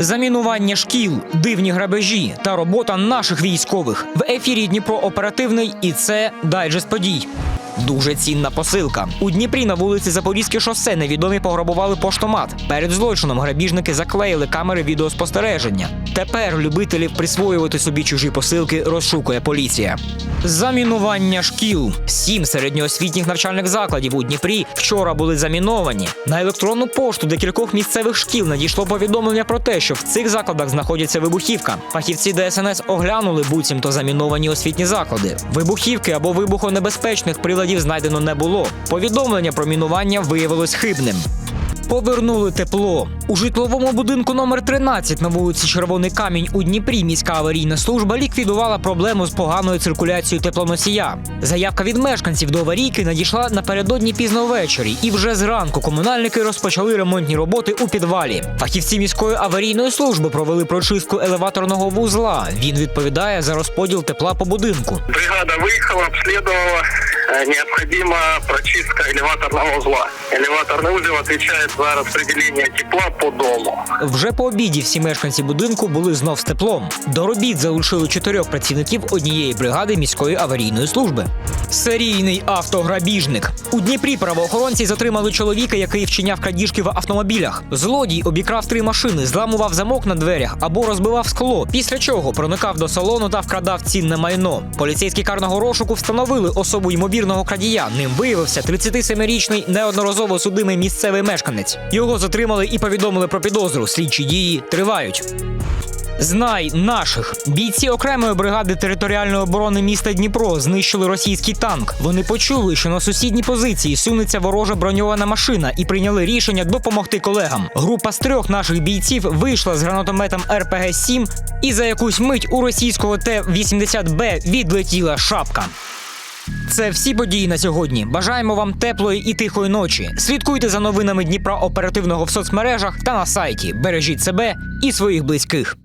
Замінування шкіл, дивні грабежі та робота наших військових в ефірі Дніпро оперативний, і це дайджест подій. Дуже цінна посилка. У Дніпрі на вулиці Запорізьке шосе невідомі пограбували поштомат. Перед злочином грабіжники заклеїли камери відеоспостереження. Тепер любителів присвоювати собі чужі посилки розшукує поліція. Замінування шкіл. Сім середньоосвітніх навчальних закладів у Дніпрі вчора були заміновані. На електронну пошту декількох місцевих шкіл надійшло повідомлення про те, що в цих закладах знаходиться вибухівка. Фахівці ДСНС оглянули буцімто заміновані освітні заклади. Вибухівки або вибухонебезпечних приладів знайдено не було. Повідомлення про мінування виявилось хибним. Повернули тепло у житловому будинку номер 13 на вулиці Червоний Камінь у Дніпрі. Міська аварійна служба ліквідувала проблему з поганою циркуляцією теплоносія. Заявка від мешканців до аварійки надійшла напередодні пізно ввечері, і вже зранку комунальники розпочали ремонтні роботи у підвалі. Фахівці міської аварійної служби провели прочистку елеваторного вузла. Він відповідає за розподіл тепла по будинку. Бригада выехала, обследовала. Э, Необходима прочистка элеваторного узла. Элеваторный узел отвечает за распределение тепла по дому. Вже по обіді всі мешканці будинку були знов з теплом. До робіт залучили чотирьох працівників однієї бригади міської аварійної служби. Серійний автограбіжник у Дніпрі правоохоронці затримали чоловіка, який вчиняв крадіжки в автомобілях. Злодій обікрав три машини, зламував замок на дверях або розбивав скло. Після чого проникав до салону та вкрадав цінне майно. Поліцейські карного розшуку встановили особу ймовірного крадія. Ним виявився 37-річний неодноразово судимий місцевий мешканець. Його затримали і повідомили про підозру. Слідчі дії тривають. Знай наших бійці окремої бригади територіальної оборони міста Дніпро знищили російський танк. Вони почули, що на сусідній позиції сунеться ворожа броньована машина і прийняли рішення допомогти колегам. Група з трьох наших бійців вийшла з гранатометом РПГ 7 і за якусь мить у російського Т-80Б відлетіла шапка. Це всі події на сьогодні. Бажаємо вам теплої і тихої ночі. Слідкуйте за новинами Дніпра оперативного в соцмережах та на сайті. Бережіть себе і своїх близьких.